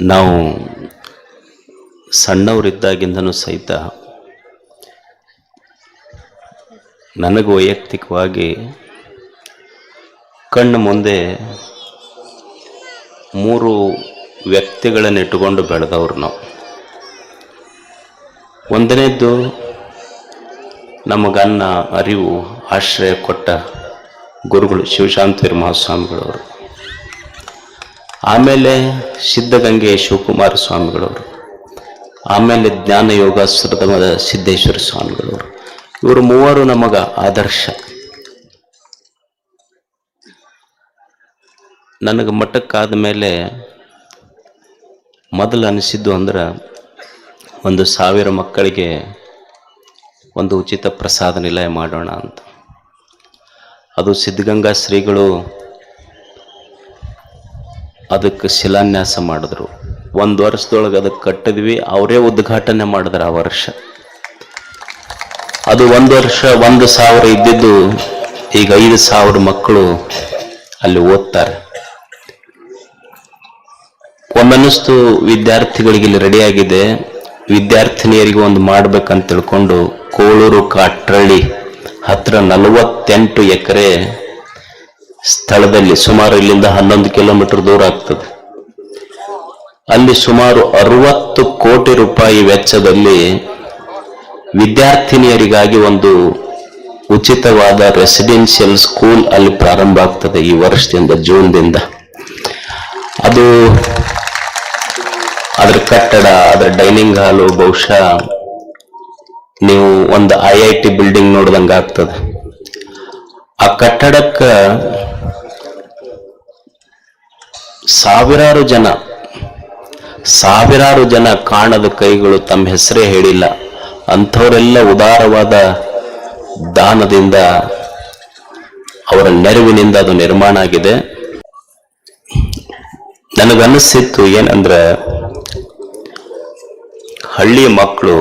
ನಾವು ಸಣ್ಣವರಿದ್ದಾಗಿಂದನೂ ಸಹಿತ ನನಗೆ ವೈಯಕ್ತಿಕವಾಗಿ ಕಣ್ಣು ಮುಂದೆ ಮೂರು ವ್ಯಕ್ತಿಗಳನ್ನು ಇಟ್ಟುಕೊಂಡು ಬೆಳೆದವ್ರು ನಾವು. ಒಂದನೇದ್ದು ನಮಗನ್ನ ಅರಿವು, ಆಶ್ರಯ ಕೊಟ್ಟ ಗುರುಗಳು ಶಿವಶಾಂತವೀರ್ ಮಹಾಸ್ವಾಮಿಗಳವರು. ಆಮೇಲೆ ಸಿದ್ಧಗಂಗೆ ಶಿವಕುಮಾರ ಸ್ವಾಮಿಗಳವರು, ಆಮೇಲೆ ಜ್ಞಾನ ಯೋಗಾಶ್ರದ ಸಿದ್ದೇಶ್ವರ ಸ್ವಾಮಿಗಳವರು. ಇವರು ಮೂವರು ನಮಗ ಆದರ್ಶ. ನನಗೆ ಮಠಕ್ಕಾದ ಮೇಲೆ ಮೊದಲು ಅನಿಸಿದ್ದು ಅಂದ್ರೆ ಒಂದು ಸಾವಿರ ಮಕ್ಕಳಿಗೆ ಒಂದು ಉಚಿತ ಪ್ರಸಾದ ನಿಲಯ ಮಾಡೋಣ ಅಂತ. ಅದು ಸಿದ್ಧಗಂಗಾ ಶ್ರೀಗಳು ಅದಕ್ಕೆ ಶಿಲಾನ್ಯಾಸ ಮಾಡಿದ್ರು. ಒಂದು ವರ್ಷದೊಳಗೆ ಅದಕ್ಕೆ ಕಟ್ಟಿದ್ವಿ. ಅವರೇ ಉದ್ಘಾಟನೆ ಮಾಡಿದ್ರು ಆ ವರ್ಷ. ಅದು ಒಂದು ವರ್ಷ, ಒಂದು ಸಾವಿರ ಇದ್ದಿದ್ದು ಈಗ ಐದು ಸಾವಿರ ಮಕ್ಕಳು ಅಲ್ಲಿ ಓದ್ತಾರೆ. ಒಮ್ಮನಸ್ತು ವಿದ್ಯಾರ್ಥಿಗಳಿಗೆ ಇಲ್ಲಿ ರೆಡಿಯಾಗಿದೆ ವಿದ್ಯಾರ್ಥಿನಿಯರಿಗೆ ಒಂದು ಮಾಡ್ಬೇಕಂತ ತಿಳ್ಕೊಂಡು ಕೋಳೂರು ಕಾಟ್ರಳ್ಳಿ ಹತ್ರ ನಲವತ್ತೆಂಟು ಎಕರೆ ಸ್ಥಳದಲ್ಲಿ ಸುಮಾರು ಇಲ್ಲಿಂದ ಹನ್ನೊಂದು ಕಿಲೋಮೀಟರ್ ದೂರ ಆಗ್ತದೆ. ಅಲ್ಲಿ ಸುಮಾರು ಅರವತ್ತು ಕೋಟಿ ರೂಪಾಯಿ ವೆಚ್ಚದಲ್ಲಿ ವಿದ್ಯಾರ್ಥಿನಿಯರಿಗಾಗಿ ಒಂದು ಉಚಿತವಾದ ರೆಸಿಡೆನ್ಷಿಯಲ್ ಸ್ಕೂಲ್ ಅಲ್ಲಿ ಪ್ರಾರಂಭ ಆಗ್ತದೆ ಈ ವರ್ಷದಿಂದ, ಜೂನ್ದಿಂದ. ಅದು ಅದರ ಕಟ್ಟಡ, ಅದರ ಡೈನಿಂಗ್ ಹಾಲು ಬಹುಶಃ ನೀವು ಒಂದು ಐ ಐ ಟಿ ಬಿಲ್ಡಿಂಗ್ ನೋಡ್ದಂಗ ಆಗ್ತದೆ ಆ ಕಟ್ಟಡಕ್ಕ ಸಾವಿರಾರು ಜನ ಸಾವಿರಾರು ಜನ ಕಾಣದ ಕೈಗಳು ತಮ್ಮ ಹೆಸರೇ ಹೇಳಿಲ್ಲ. ಅಂಥವರೆಲ್ಲ ಉದಾರವಾದ ದಾನದಿಂದ ಅವರ ನೆರವಿನಿಂದ ಅದು ನಿರ್ಮಾಣ ಆಗಿದೆ. ನನಗನ್ನಿಸಿತ್ತು ಏನಂದ್ರೆ, ಹಳ್ಳಿಯ ಮಕ್ಕಳು,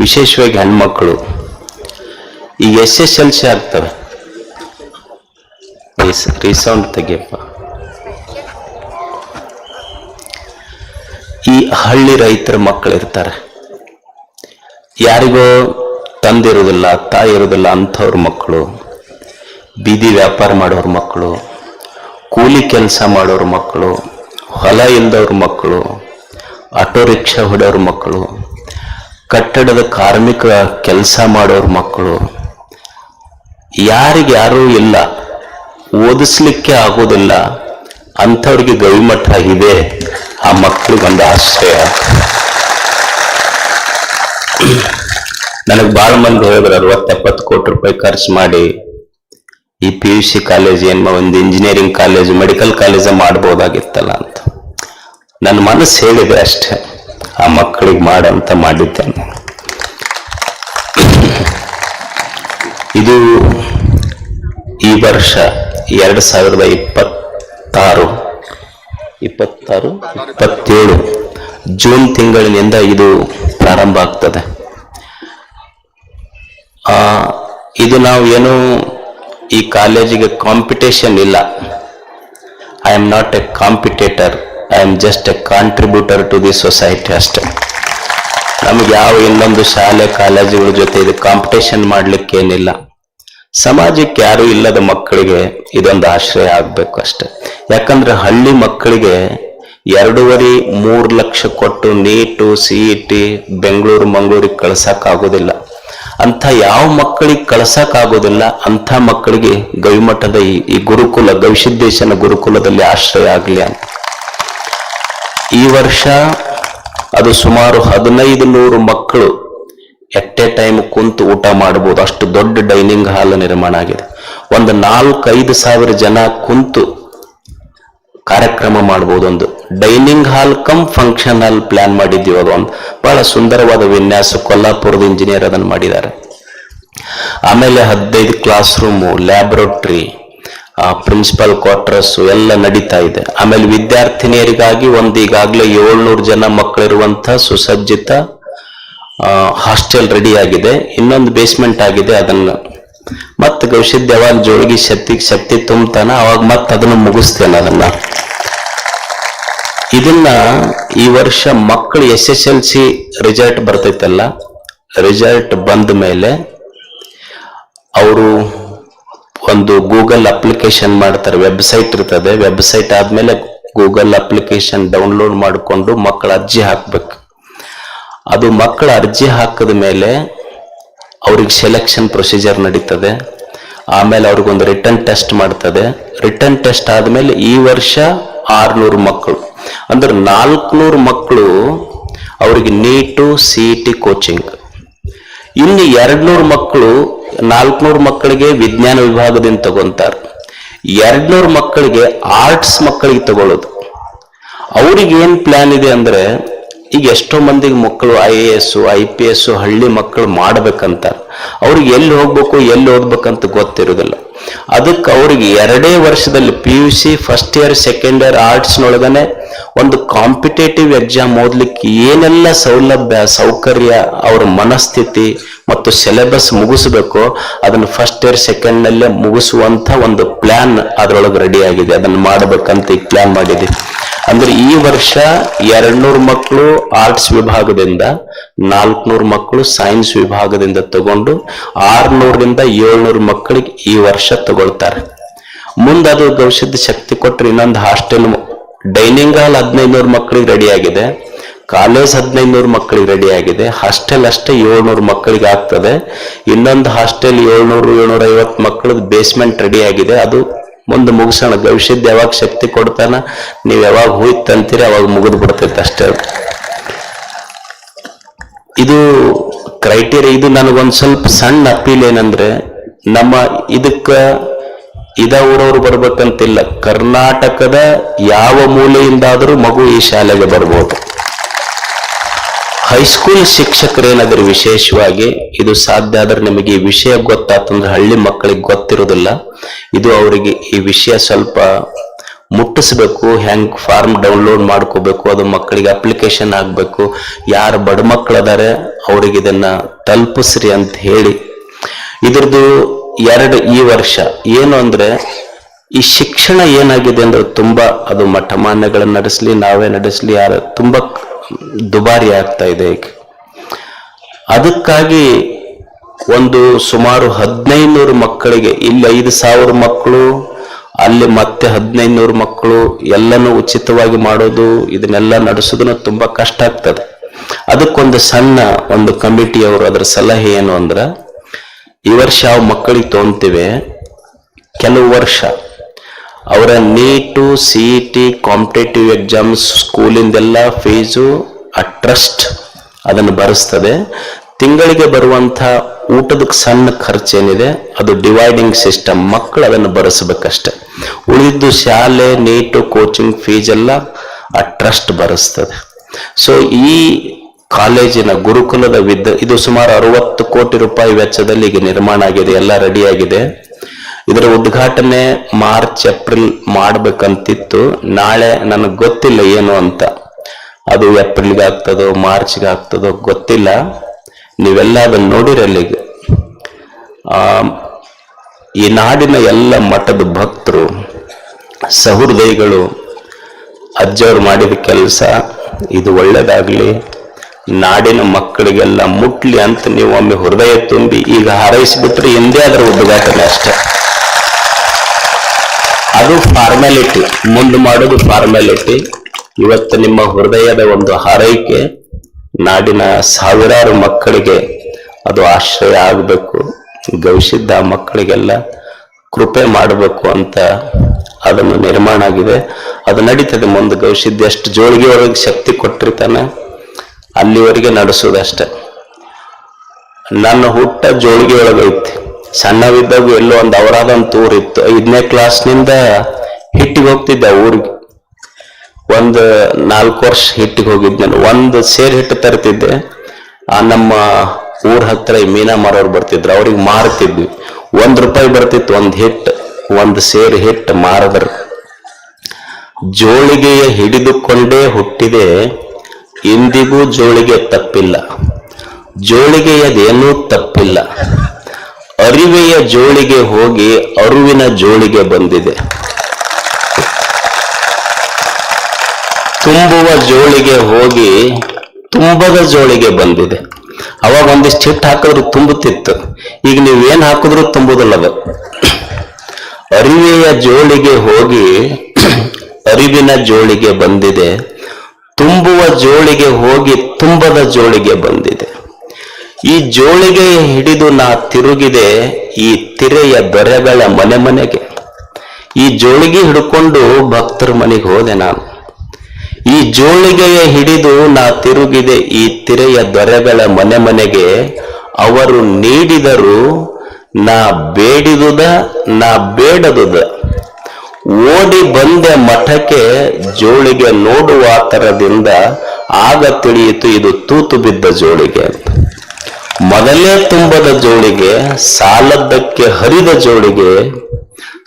ವಿಶೇಷವಾಗಿ ಹೆಣ್ಮಕ್ಳು ಈಗ ಎಸ್ ಎಸ್ ಎಲ್ ಸಿ ಆಗ್ತವೆ. ರೀಸೌಂಡ್ ತೆಗಿಯಪ್ಪ. ಈ ಹಳ್ಳಿ ರೈತರ ಮಕ್ಕಳು ಇರ್ತಾರೆ. ಯಾರಿಗೋ ತಂದಿರೋದಿಲ್ಲ ತಾಯಿ ಇರೋದಿಲ್ಲ ಅಂಥವ್ರ ಮಕ್ಕಳು, ಬೀದಿ ವ್ಯಾಪಾರ ಮಾಡೋರ ಮಕ್ಕಳು, ಕೂಲಿ ಕೆಲಸ ಮಾಡೋರ ಮಕ್ಕಳು, ಹೊಲ ಇಲ್ದವ್ರ ಮಕ್ಕಳು, ಆಟೋ ರಿಕ್ಷಾ ಹೊಡೆಯೋರ ಮಕ್ಕಳು, ಕಟ್ಟಡದ ಕಾರ್ಮಿಕ ಕೆಲಸ ಮಾಡೋರ ಮಕ್ಕಳು, ಯಾರಿಗ್ಯಾರೂ ಇಲ್ಲ, ಓದಿಸ್ಲಿಕ್ಕೆ ಆಗೋದಿಲ್ಲ ಅಂಥವ್ರಿಗೆ ಗವಿಮಠ ಇದೆ. ಆ ಮಕ್ಕಳಿಗೆ ಆಶ್ರಯ. ನನಗೆ ಭಾಳ ಮಂದಿ ಹೇಳಿದ್ರು ಅರವತ್ತೆಪ್ಪತ್ತು ಕೋಟಿ ರೂಪಾಯಿ ಖರ್ಚು ಮಾಡಿ ಈ ಪಿ ಯು ಸಿ ಕಾಲೇಜ್ ಏನ್ ಒಂದು ಇಂಜಿನಿಯರಿಂಗ್ ಕಾಲೇಜ್ ಮೆಡಿಕಲ್ ಕಾಲೇಜ ಮಾಡ್ಬೋದಾಗಿತ್ತಲ್ಲ ಅಂತ. ನನ್ನ ಮನಸ್ಸು ಹೇಳಿದೆ ಅಷ್ಟೇ, ಆ ಮಕ್ಕಳಿಗೆ ಮಾಡಂತ ಮಾಡಿದ್ದೇನೆ. ಇದು ಈ ವರ್ಷ ಎರಡು ಸಾವಿರದ ಇಪ್ಪತ್ತಾರು. ಇಪ್ಪತ್ತಾರು, ಇಪ್ಪತ್ತೇಳು. ಜೂನ್ ತಿಂಗಳಿನಿಂದ ಇದು ಪ್ರಾರಂಭ ಆಗ್ತದೆ. ಇದು ನಾವು ಏನು ಈ ಕಾಲೇಜಿಗೆ ಕಾಂಪಿಟೇಷನ್ ಇಲ್ಲ. I am not a competitor I am just a contributor to the society ಅಷ್ಟೇ. ನಮಗೆ ಯಾವ ಇನ್ನೊಂದು ಶಾಲೆ, ಕಾಲೇಜುಗಳ ಜೊತೆ ಇದು ಕಾಂಪಿಟೇಷನ್ ಮಾಡ್ಲಿಕ್ಕೆ ಏನಿಲ್ಲ ಸಮಾಜಕ್ಕೆ ಯಾರು ಇಲ್ಲದ ಮಕ್ಕಳಿಗೆ ಇದೊಂದು ಆಶ್ರಯ ಆಗ್ಬೇಕು ಅಷ್ಟೆ. ಯಾಕಂದ್ರೆ ಹಳ್ಳಿ ಮಕ್ಕಳಿಗೆ ಎರಡೂವರೆ ಮೂರು ಲಕ್ಷ ಕೊಟ್ಟು NEET C E T Bengaluru, ಮಂಗಳೂರಿಗೆ ಕಳ್ಸಕ್ ಆಗೋದಿಲ್ಲ. ಅಂಥ ಯಾವ ಮಕ್ಕಳಿಗೆ ಕಳ್ಸಕ್ ಆಗೋದಿಲ್ಲ, ಅಂಥ ಮಕ್ಕಳಿಗೆ ಗವಿಮಠದ ಈ ಗುರುಕುಲ ಗವಿಸಿದ್ದೇಶನ ಗುರುಕುಲದಲ್ಲಿ ಆಶ್ರಯ ಆಗಲಿ ಅಂತ. ಈ ವರ್ಷ ಅದು ಸುಮಾರು ಹದಿನೈದು ನೂರು ಮಕ್ಕಳು ಎಟ್ ಟೈಮ್ ಕುಂತು ಊಟ ಮಾಡಬಹುದು ಅಷ್ಟು ದೊಡ್ಡ ಡೈನಿಂಗ್ ಹಾಲ್ ನಿರ್ಮಾಣ ಆಗಿದೆ. ಒಂದು ನಾಲ್ಕೈದು ಸಾವಿರ ಜನ ಕುಂತು ಕಾರ್ಯಕ್ರಮ ಮಾಡಬಹುದು ಒಂದು dining hall cum function hall plan ಮಾಡಿದ್ದೀವಿ ಅದು ಒಂದು ಬಹಳ ಸುಂದರವಾದ ವಿನ್ಯಾಸ ಕೊಲ್ಲಾಪುರದ ಇಂಜಿನಿಯರ್ ಅದನ್ನು ಮಾಡಿದ್ದಾರೆ. ಆಮೇಲೆ ಹದಿನೈದು class room laboratory principal quarters ಎಲ್ಲ ನಡೀತಾ ಇದೆ. ಆಮೇಲೆ ವಿದ್ಯಾರ್ಥಿನಿಯರಿಗಾಗಿ ಒಂದು ಈಗಾಗಲೇ ಏಳ್ನೂರು ಜನ ಮಕ್ಕಳಿರುವಂತಹ ಸುಸಜ್ಜಿತ ಹಾಸ್ಟೆಲ್ ರೆಡಿ ಆಗಿದೆ. ಇನ್ನೊಂದು ಬೇಸ್ಮೆಂಟ್ ಆಗಿದೆ. ಅದನ್ನ ಮತ್ತೆ ಗೌಶಿದ್ ಯಾವಾಗ ಜೋಳಿಗೆ ಶಕ್ತಿ ಶಕ್ತಿ ತುಂಬತಾನ, ಅವಾಗ ಮತ್ತೆ ಅದನ್ನು ಮುಗಿಸ್ತೇನೆ ಅದನ್ನ. ಇದನ್ನ ಈ ವರ್ಷ ಮಕ್ಕಳು S S L C result ಬರ್ತೈತಲ್ಲ result ಬಂದ ಮೇಲೆ ಅವರು ಒಂದು ಗೂಗಲ್ ಅಪ್ಲಿಕೇಶನ್ ಮಾಡ್ತಾರೆ ವೆಬ್ಸೈಟ್ ಇರ್ತದೆ ವೆಬ್ಸೈಟ್ ಆದ್ಮೇಲೆ ಗೂಗಲ್ ಅಪ್ಲಿಕೇಶನ್ ಡೌನ್ಲೋಡ್ ಮಾಡಿಕೊಂಡು ಮಕ್ಕಳ ಅರ್ಜಿ ಹಾಕ್ಬೇಕು. ಅದು ಮಕ್ಕಳ ಅರ್ಜಿ ಹಾಕಿದ ಮೇಲೆ ಅವ್ರಿಗೆ ಸೆಲೆಕ್ಷನ್ ಪ್ರೊಸೀಜರ್ ನಡೀತದೆ. ಆಮೇಲೆ ಅವ್ರಿಗೊಂದು ರಿಟರ್ನ್ ಟೆಸ್ಟ್ ಮಾಡ್ತದೆ. ರಿಟರ್ನ್ ಟೆಸ್ಟ್ ಆದಮೇಲೆ ಈ ವರ್ಷ ಆರ್ನೂರು ಮಕ್ಕಳು. ಅಂದ್ರೆ ನಾಲ್ಕುನೂರು ಮಕ್ಕಳು ಅವ್ರಿಗೆ ನೀಟು ಸಿ ಟಿ ಕೋಚಿಂಗ್ ಇನ್ನು ಎರಡ್ನೂರು ಮಕ್ಕಳು ನಾಲ್ಕುನೂರು ಮಕ್ಕಳಿಗೆ ವಿಜ್ಞಾನ ವಿಭಾಗದಿಂದ ತಗೊಂತಾರೆ. ಎರಡ್ನೂರು ಮಕ್ಕಳಿಗೆ ಆರ್ಟ್ಸ್ ಮಕ್ಕಳಿಗೆ ತಗೊಳ್ಳೋದು. ಅವ್ರಿಗೆ ಏನು ಪ್ಲಾನ್ ಇದೆ ಅಂದ್ರೆ ಈಗ ಎಷ್ಟೋ ಮಂದಿಗೆ ಮಕ್ಕಳು I A S, I P S, ಹಳ್ಳಿ ಮಕ್ಕಳು ಮಾಡ್ಬೇಕಂತ ಅವ್ರಿಗೆ ಎಲ್ಲಿ ಹೋಗ್ಬೇಕು, ಎಲ್ಲಿ ಓದ್ಬೇಕಂತ ಗೊತ್ತಿರೋದಿಲ್ಲ. ಅದಕ್ಕೆ ಅವ್ರಿಗೆ ಎರಡೇ ವರ್ಷದಲ್ಲಿ P U C first year second year ಆರ್ಟ್ಸ್ನೊಳಗನೆ ಒಂದು ಕಾಂಪಿಟೇಟಿವ್ ಎಕ್ಸಾಮ್ ಓದ್ಲಿಕ್ಕೆ ಏನೆಲ್ಲ ಸೌಲಭ್ಯ, ಸೌಕರ್ಯ ಅವ್ರ ಮನಸ್ಥಿತಿ ಮತ್ತು ಸಿಲೆಬಸ್ ಮುಗಿಸ್ಬೇಕು ಅದನ್ನು ಫಸ್ಟ್ ಇಯರ್ ಸೆಕೆಂಡ್ ಮುಗಿಸುವಂಥ ಒಂದು ಪ್ಲಾನ್ ಅದರೊಳಗೆ ರೆಡಿ ಆಗಿದೆ. ಅದನ್ನು ಮಾಡ್ಬೇಕಂತ ಈಗ ಪ್ಲ್ಯಾನ್ ಮಾಡಿದ್ದೀವಿ. ಅಂದ್ರೆ ಈ ವರ್ಷ ಎರಡ್ನೂರು ಮಕ್ಕಳು ಆರ್ಟ್ಸ್ ವಿಭಾಗದಿಂದ, ನಾಲ್ಕುನೂರು ಮಕ್ಕಳು ಸೈನ್ಸ್ ವಿಭಾಗದಿಂದ ತಗೊಂಡು, ಆರ್ನೂರರಿಂದ ಏಳ್ನೂರು ಮಕ್ಕಳಿಗೆ ಈ ವರ್ಷ ತಗೊಳ್ತಾರೆ. ಮುಂದ ಅದು ಭವಿಷ್ಯದ ಶಕ್ತಿ ಕೊಟ್ಟರೆ ಇನ್ನೊಂದು ಹಾಸ್ಟೆಲ್ ಡೈನಿಂಗ್ ಹಾಲ್ ಹದಿನೈದುನೂರು ಮಕ್ಕಳಿಗೆ ರೆಡಿ ಆಗಿದೆ. ಕಾಲೇಜ್ ಹದಿನೈದುನೂರು ಮಕ್ಕಳಿಗೆ ರೆಡಿ ಆಗಿದೆ. ಹಾಸ್ಟೆಲ್ ಅಷ್ಟೇ ಏಳ್ನೂರು ಮಕ್ಕಳಿಗೆ ಆಗ್ತದೆ. ಇನ್ನೊಂದು ಹಾಸ್ಟೆಲ್ ಏಳ್ನೂರು ಏಳ್ನೂರ ಐವತ್ತು ಮಕ್ಕಳದ್ದು ಬೇಸ್ಮೆಂಟ್ ರೆಡಿ ಆಗಿದೆ. ಅದು ಮುಂದೆ ಮುಗಿಸೋಣ ಭವಿಷ್ಯದ ಯಾವಾಗ ಶಕ್ತಿ ಕೊಡ್ತಾನ, ನೀವು ಯಾವಾಗ ಹೋಯ್ತು ಅಂತೀರಿ ಅವಾಗ ಮುಗಿದು ಬಿಡ್ತೈತೆ ಅಷ್ಟೇ. ಇದು ಕ್ರೈಟೀರಿಯಾ ಇದು ನನಗೊಂದು ಸ್ವಲ್ಪ ಸಣ್ಣ ಅಪೀಲ್ ಏನಂದ್ರೆ, ನಮ್ಮ ಇದಕ್ಕ ಇದ ಊರವ್ರು ಬರ್ಬೇಕಂತಿಲ್ಲ. ಕರ್ನಾಟಕದ ಯಾವ ಮೂಲೆಯಿಂದಾದರೂ ಮಗು ಈ ಶಾಲೆಗೆ ಬರ್ಬೋದು. ಹೈಸ್ಕೂಲ್ ಶಿಕ್ಷಕರೇನಾದರೂ ವಿಶೇಷವಾಗಿ ಇದು ಸಾಧ್ಯ ಆದ್ರೆ ನಿಮಗೆ ಈ ವಿಷಯ ಗೊತ್ತಾತಂದ್ರೆ ಹಳ್ಳಿ ಮಕ್ಕಳಿಗೆ ಗೊತ್ತಿರೋದಿಲ್ಲ. ಇದು ಅವರಿಗೆ ಈ ವಿಷಯ ಸ್ವಲ್ಪ ಮುಟ್ಟಿಸ್ಬೇಕು, ಹೆಂಗ್ ಫಾರ್ಮ್ ಡೌನ್ಲೋಡ್ ಮಾಡ್ಕೋಬೇಕು, ಅದು ಮಕ್ಕಳಿಗೆ ಅಪ್ಲಿಕೇಶನ್ ಆಗ್ಬೇಕು. ಯಾರು ಬಡ ಮಕ್ಕಳು ಅದಾರೆ ಅವ್ರಿಗೆ ಇದನ್ನ ತಲುಪಿಸ್ರಿ ಅಂತ ಹೇಳಿ. ಇದ್ರದ್ದು ಎರಡು ಈ ವರ್ಷ. ಏನು ಅಂದ್ರೆ, ಈ ಶಿಕ್ಷಣ ಏನಾಗಿದೆ ಅಂದ್ರೆ ತುಂಬಾ ಅದು ಮಠಮಾನ್ಯಗಳನ್ನ ನಡೆಸಲಿ, ನಾವೇ ನಡೆಸಲಿ, ಯಾರು ತುಂಬಾ ದುಬಾರಿ ಆಗ್ತಾ ಇದೆ ಅದಕ್ಕಾಗಿ ಒಂದು ಸುಮಾರು ಹದಿನೈದು ಮಕ್ಕಳಿಗೆ, ಇಲ್ಲಿ ಐದು ಸಾವಿರ ಮಕ್ಕಳು, ಅಲ್ಲಿ ಮತ್ತೆ ಹದಿನೈದು ಮಕ್ಕಳು, ಎಲ್ಲನೂ ಉಚಿತವಾಗಿ ಮಾಡೋದು, ಇದನ್ನೆಲ್ಲ ನಡೆಸೋದನ್ನು ತುಂಬಾ ಕಷ್ಟ ಆಗ್ತದೆ. ಅದಕ್ಕೊಂದು ಸಣ್ಣ ಒಂದು ಕಮಿಟಿಯವರು ಅದರ ಸಲಹೆ ಏನು ಅಂದ್ರೆ, ಈ ವರ್ಷ ಯಾವ ಮಕ್ಕಳಿಗೆ ತೊಗೊಂತೀವಿ, ಕೆಲವು ವರ್ಷ, ಅವರ NEET C E T competitive exams ಸ್ಕೂಲಿಂದೆಲ್ಲ fees ಆ ಟ್ರಸ್ಟ್ ಅದನ್ನು ಭರಿಸ್ತದೆ ತಿಂಗಳಿಗೆ ಬರುವಂಥ ಊಟದ ಸಣ್ಣ ಖರ್ಚೇನಿದೆ, ಅದು ಡಿವೈಡಿಂಗ್ ಸಿಸ್ಟಮ್ ಮಕ್ಕಳು ಅದನ್ನು ಭರಿಸ್ಬೇಕಷ್ಟೆ ಉಳಿದ್ದು ಶಾಲೆ ನೀಟು ಕೋಚಿಂಗ್ ಫೀಸ್ ಎಲ್ಲ ಆ ಟ್ರಸ್ಟ್ ಬರೆಸ್ತದೆ. ಸೊ ಈ ಕಾಲೇಜಿನ ಗುರುಕುಲದ ವಿದ್ಯ, ಇದು ಸುಮಾರು ಅರವತ್ತು ಕೋಟಿ ರೂಪಾಯಿ ವೆಚ್ಚದಲ್ಲಿ ಈಗ ನಿರ್ಮಾಣ ಆಗಿದೆ, ಎಲ್ಲ ರೆಡಿ ಆಗಿದೆ. ಇದರ ಉದ್ಘಾಟನೆ ಮಾರ್ಚ್, ಏಪ್ರಿಲ್ ಮಾಡ್ಬೇಕಂತಿತ್ತು. ನಾಳೆ ನನಗೆ ಗೊತ್ತಿಲ್ಲ ಏನು ಅಂತ. ಅದು ಏಪ್ರಿಲ್ಗೆ ಆಗ್ತದೋ, ಮಾರ್ಚ್ಗೆ ಆಗ್ತದೋ ಗೊತ್ತಿಲ್ಲ. ನೀವೆಲ್ಲ ಅದನ್ನ ನೋಡಿರಲ್ಲಿಗೆ ಈ ನಾಡಿನ ಎಲ್ಲ ಮಠದ ಭಕ್ತರು, ಸಹೃದಯಿಗಳು, ಅಜ್ಜವ್ರು ಮಾಡಿದ ಕೆಲಸ, ಇದು ಒಳ್ಳೇದಾಗ್ಲಿ. ನಾಡಿನ ಮಕ್ಕಳಿಗೆಲ್ಲ ಮುಟ್ಲಿ ಅಂತ ನೀವು ಒಮ್ಮೆ ಹೃದಯ ತುಂಬಿ ಈಗ ಹಾರೈಸಿಬಿಟ್ರೆ ಎಂದೇ ಅದರ ಉದ್ಘಾಟನೆ ಅಷ್ಟೇ. ಅದು ಫಾರ್ಮ್ಯಾಲಿಟಿ ಮುಂದೆ ಮಾಡೋದು ಫಾರ್ಮ್ಯಾಲಿಟಿ ಇವತ್ತು ನಿಮ್ಮ ಹೃದಯದ ಒಂದು ಹಾರೈಕೆ, ನಾಡಿನ ಸಾವಿರಾರು ಮಕ್ಕಳಿಗೆ ಅದು ಆಶ್ರಯ ಆಗಬೇಕು. ಗವಿಸಿದ್ದ ಮಕ್ಕಳಿಗೆಲ್ಲ ಕೃಪೆ ಮಾಡಬೇಕು ಅಂತ ಅದನ್ನು ನಿರ್ಮಾಣ ಆಗಿದೆ. ಅದು ನಡೀತದೆ ಮುಂದೆ ಗವಿಸಿದ್ದ ಎಷ್ಟು ಜೋಳಿಗೆ ಒಳಗೆ ಶಕ್ತಿ ಕೊಟ್ಟಿರ್ತಾನೆ ಅಲ್ಲಿವರೆಗೆ ನಡೆಸೋದಷ್ಟೆ ನನ್ನ ಹುಟ್ಟ ಜೋಳಿಗೆ ಒಳಗೈತಿ ಸಣ್ಣವಿದ್ದಾಗ ಎಲ್ಲೋ ಒಂದು ಅವರಾದಂತ ಊರಿತ್ತು ಐದನೇ ಕ್ಲಾಸ್ನಿಂದ ಹಿಟ್ಟಿಗೆ ಹೋಗ್ತಿದ್ದೆ ಊರಿಗೆ. ಒಂದು ನಾಲ್ಕು ವರ್ಷ ಹಿಟ್ಟಿಗೆ ಹೋಗಿದ್ದೆ ನಾನು. ಒಂದು ಸೇರಿ ಹಿಟ್ಟು ತರ್ತಿದ್ದೆ. ಆ ನಮ್ಮ ಊರ್ ಹತ್ರ ಮೀನಾ ಮಾರೋರು ಬರ್ತಿದ್ರು, ಅವ್ರಿಗೆ ಮಾರ್ತಿದ್ವಿ. ಒಂದ್ ರೂಪಾಯಿ ಬರ್ತಿತ್ತು, ಒಂದ್ ಹಿಟ್, ಒಂದ್ ಸೇರ್ ಹಿಟ್ ಮಾರದ್ರು. ಜೋಳಿಗೆಯ ಹಿಡಿದುಕೊಂಡೇ ಹುಟ್ಟಿದೆ, ಇಂದಿಗೂ ಜೋಳಿಗೆ ತಪ್ಪಿಲ್ಲ. ಜೋಳಿಗೆಯದೇನೂ ತಪ್ಪಿಲ್ಲ. ಅರಿವೆಯ ಜೋಳಿಗೆ ಹೋಗಿ ಅರುವಿನ ಜೋಳಿಗೆ ಬಂದಿದೆ. ತುಂಬುವ ಜೋಳಿಗೆ ಹೋಗಿ, ತುಂಬದ ಜೋಳಿಗೆ ಬಂದಿದೆ. ಅವಾಗ ಒಂದಿಷ್ಟು ಹಿಟ್ಟು ಹಾಕಿದ್ರು ತುಂಬುತ್ತಿತ್ತು. ಈಗ ನೀವು ಏನ್ ಹಾಕಿದ್ರು ತುಂಬುದಿಲ್ಲ ಅದು ಅರಿವೆಯ ಜೋಳಿಗೆ ಹೋಗಿ, ಅರಿವಿನ ಜೋಳಿಗೆ ಬಂದಿದೆ. ತುಂಬುವ ಜೋಳಿಗೆ ಹೋಗಿ, ತುಂಬದ ಜೋಳಿಗೆ ಬಂದಿದೆ. ಈ ಜೋಳಿಗೆ ಹಿಡಿದು ನಾ ತಿರುಗಿದೆ ಈ ತಿರೆಯ ಬೆರೆಗಳ ಮನೆ ಮನೆಗೆ. ಈ ಜೋಳಿಗೆ ಹಿಡ್ಕೊಂಡು ಭಕ್ತರ ಮನೆಗೆ ಹೋದೆ ನಾನು. ಈ ಜೋಳಿಗೆಯ ಹಿಡಿದು ನಾ ತಿರುಗಿದೆ ಈ ತಿರೆಯ ದೊರೆಗಳ ಮನೆ ಮನೆಗೆ. ಅವರು ನೀಡಿದರು ನಾ ಬೇಡಿದುದ, ನಾ ಬೇಡದುದ. ಓಡಿ ಬಂದೆ ಮಠಕ್ಕೆ ಜೋಳಿಗೆ ನೋಡುವ ತರದಿಂದ ಆಗ ತಿಳಿಯಿತು ಇದು ತೂತು ಬಿದ್ದ ಜೋಳಿಗೆ. ಮೊದಲೇ ತುಂಬದ ಜೋಳಿಗೆ, ಸಾಲದ್ದಕ್ಕೆ ಹರಿದ ಜೋಳಿಗೆ,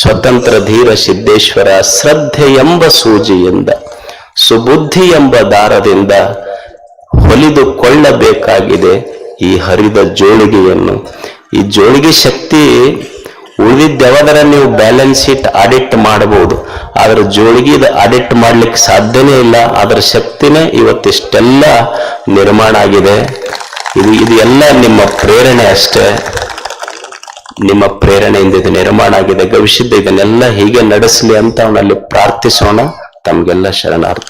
ಸ್ವತಂತ್ರ ಧೀರ ಸಿದ್ದೇಶ್ವರ ಶ್ರದ್ಧೆ ಎಂಬ ಸೂಜಿಯಿಂದ. ಸುಬುದ್ಧಿ ಎಂಬ ದಾರದಿಂದ ಹೊಲಿದುಕೊಳ್ಳಬೇಕಾಗಿದೆ ಈ ಹರಿದ ಜೋಳಿಗೆಯನ್ನು. ಈ ಜೋಳಿಗೆ ಶಕ್ತಿ ಉಳಿದಿದ್ದೆವದರ ನೀವು ಬ್ಯಾಲೆನ್ಸ್ ಶೀಟ್ ಆಡಿಟ್ ಮಾಡಬಹುದು. ಆದ್ರೆ ಜೋಳಿಗೆದ ಆಡಿಟ್ ಮಾಡ್ಲಿಕ್ಕೆ ಸಾಧ್ಯನೇ ಇಲ್ಲ. ಅದರ ಶಕ್ತಿನೇ ಇವತ್ತಿಷ್ಟೆಲ್ಲ ನಿರ್ಮಾಣ ಆಗಿದೆ. ಇದು ಇದು ಎಲ್ಲ ನಿಮ್ಮ ಪ್ರೇರಣೆ ಅಷ್ಟೇ. ನಿಮ್ಮ ಪ್ರೇರಣೆಯಿಂದ ಇದು ನಿರ್ಮಾಣ ಆಗಿದೆ. ಗವಿಸಿದ್ದ ಇದನ್ನೆಲ್ಲ ಹೀಗೆ ನಡೆಸಲಿ ಅಂತ ಅವನಲ್ಲಿ ಪ್ರಾರ್ಥಿಸೋಣ. كم قال الأرض